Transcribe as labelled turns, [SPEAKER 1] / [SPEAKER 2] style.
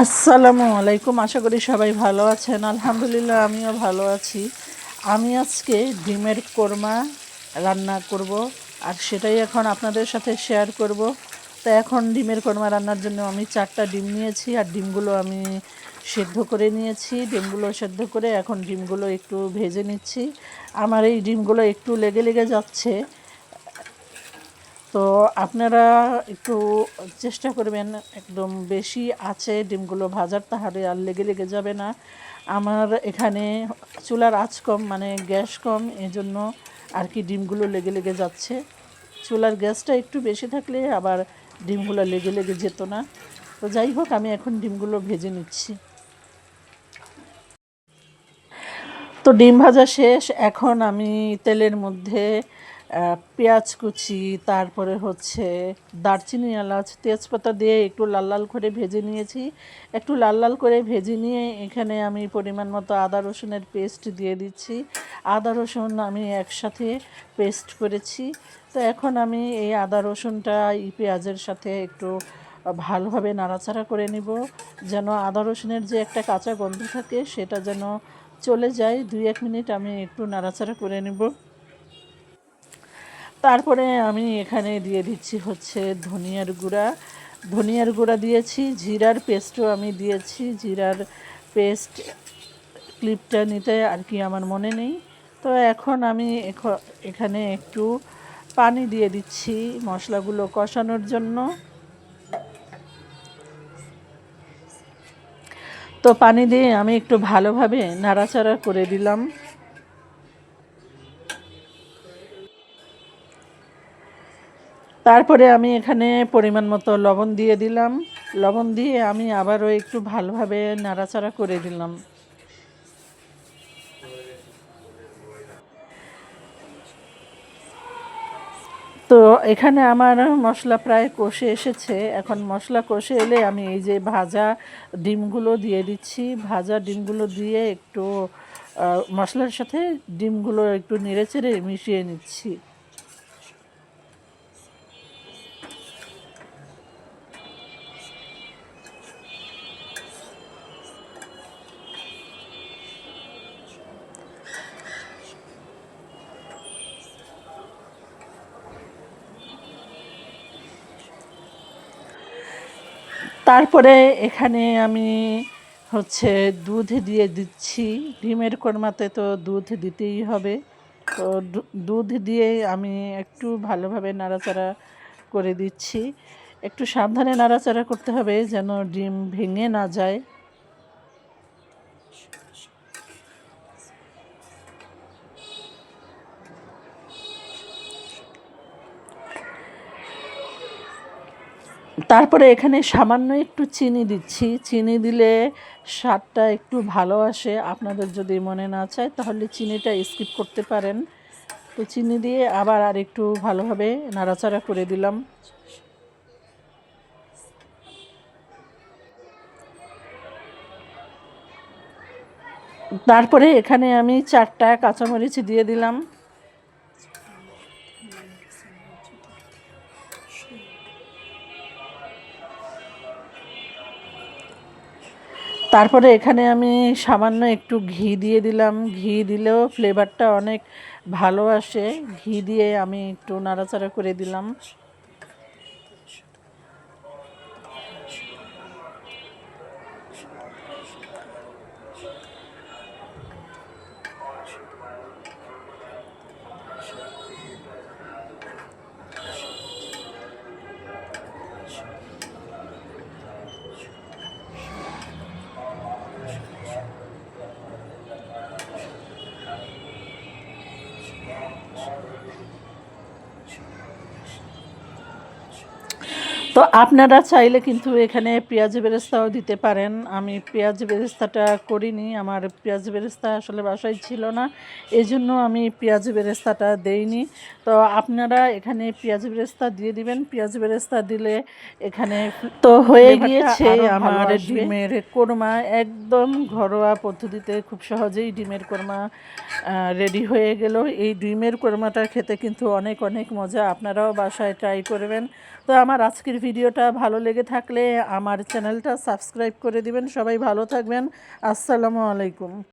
[SPEAKER 1] আসসালামু আলাইকুম, আশা করি সবাই ভালো আছেন। আলহামদুলিল্লাহ, আমিও ভালো আছি। আমি আজকে ডিমের কোরমা রান্না করব, আর সেটাই এখন আপনাদের সাথে শেয়ার করব। তো এখন ডিমের কোরমা রান্নার জন্য আমি চারটা ডিম নিয়েছি, আর ডিমগুলো আমি সেদ্ধ করে নিয়েছি। ডিমগুলো সেদ্ধ করে এখন ডিমগুলো একটু ভেজে নিচ্ছি। আমার এই ডিমগুলো একটু লেগে লেগে যাচ্ছে। তো আপনারা একটু চেষ্টা করবেন, একদম বেশি আছে ডিমগুলো ভাজার, তাহলে আর লেগে লেগে যাবে না। আমার এখানে চুলার আঁচ কম মানে গ্যাস কম, এজন্য আর কি ডিমগুলো লেগে লেগে যাচ্ছে। চুলার গ্যাসটা একটু বেশি থাকলে আবার ডিমগুলো লেগে লেগে যেত না। তো যাই হোক, আমি এখন ডিমগুলো ভেজে নিচ্ছি। তো ডিম ভাজা শেষ। এখন আমি তেলের মধ্যে পেঁয়াজ কুচি, তারপরে হচ্ছে দারচিনি এলাচ, তেজপাতা দিয়ে একটু লাল লাল করে ভেজে নিয়েছি। একটু লাল লাল করে ভেজে নিয়ে এখানে আমি পরিমাণ মতো আদা রসুনের পেস্ট দিয়ে দিচ্ছি। আদা রসুন আমি একসাথে পেস্ট করেছি। তো এখন আমি এই আদা রসুনটা এই পেঁয়াজের সাথে একটু ভালোভাবে নাড়াচাড়া করে নিব, যেন আদা রসুনের যে একটা কাঁচা গন্ধ থাকে সেটা যেন চলে যায়। দুই এক মিনিট আমি একটু নাড়াচাড়া করে নেব। তারপরে আমি এখানে দিয়ে দিচ্ছি হচ্ছে ধনিয়ার গুঁড়া। ধনিয়ার গুঁড়া দিয়েছি, জিরার পেস্টও আমি দিয়েছি। জিরার পেস্ট ক্লিপটা নিতে আর কি আমার মনে নেই। তো এখন আমি এখ- এখানে একটু পানি দিয়ে দিচ্ছি মশলাগুলো কষানোর জন্য। তো পানি দিয়ে আমি একটু ভালোভাবে নাড়াচাড়া করে দিলাম। তারপরে আমি এখানে পরিমাণ মতো লবণ দিয়ে দিলাম। লবণ দিয়ে আমি আবারও একটু ভালোভাবে নাড়াচাড়া করে দিলাম। তো এখানে আমার মশলা প্রায় কষে এসেছে। এখন মশলা কষে এলে আমি এই যে ভাজা ডিমগুলো দিয়ে দিচ্ছি। ভাজা ডিমগুলো দিয়ে একটু মশলার সাথে ডিমগুলো একটু নেড়েচেড়ে মিশিয়ে নিচ্ছি। তারপরে এখানে আমি হচ্ছে দুধ দিয়ে দিচ্ছি। ডিমের কোরমাতে তো দুধ দিতেই হবে। তো দুধ দিয়ে আমি একটু ভালোভাবে নাড়াচাড়া করে দিচ্ছি। একটু সাবধানে নাড়াচাড়া করতে হবে যেন ডিম ভেঙে না যায়। তারপরে এখানে সামান্য একটু চিনি দিচ্ছি। চিনি দিলে স্বাদটা একটু ভালো আসে। আপনাদের যদি মনে না চায়, তাহলে চিনিটা স্কিপ করতে পারেন। তো চিনি দিয়ে আবার আর একটু ভালোভাবে নাড়াচাড়া করে দিলাম। তারপরে এখানে আমি চারটা কাঁচামরিচ দিয়ে দিলাম। তারপরে এখানে আমি সামান্য একটু ঘি দিয়ে দিলাম। ঘি দিলেও ফ্লেভারটা অনেক ভালো আসে। ঘি দিয়ে আমি একটু নাড়াচাড়া করে দিলাম। তো আপনারা চাইলে কিন্তু এখানে পেঁয়াজ বেরেস্তাও দিতে পারেন। আমি পেঁয়াজ বেরেস্তাটা করিনি আমার পেঁয়াজ বেরেস্তা আসলে বাসায় ছিল না এই জন্য আমি পেঁয়াজ বেরেস্তাটা দেইনি। তো আপনারা এখানে পেঁয়াজ বেরেস্তা দিয়ে দিবেন পেঁয়াজ বেরেস্তা দিলে এখানে তো হয়ে গিয়েছে আমার ডিমের কোরমা একদম ঘরোয়া পদ্ধতিতে খুব সহজেই ডিমের কোরমা রেডি হয়ে গেল। এই ডিমের কোরমাটা খেতে কিন্তু অনেক অনেক মজা আপনারাও বাসায় ট্রাই করবেন। তো আমার আজকের ভিডিওটা ভালো লেগে থাকলে আমার চ্যানেলটা সাবস্ক্রাইব করে দিবেন। সবাই ভালো থাকবেন। আসসালামু আলাইকুম।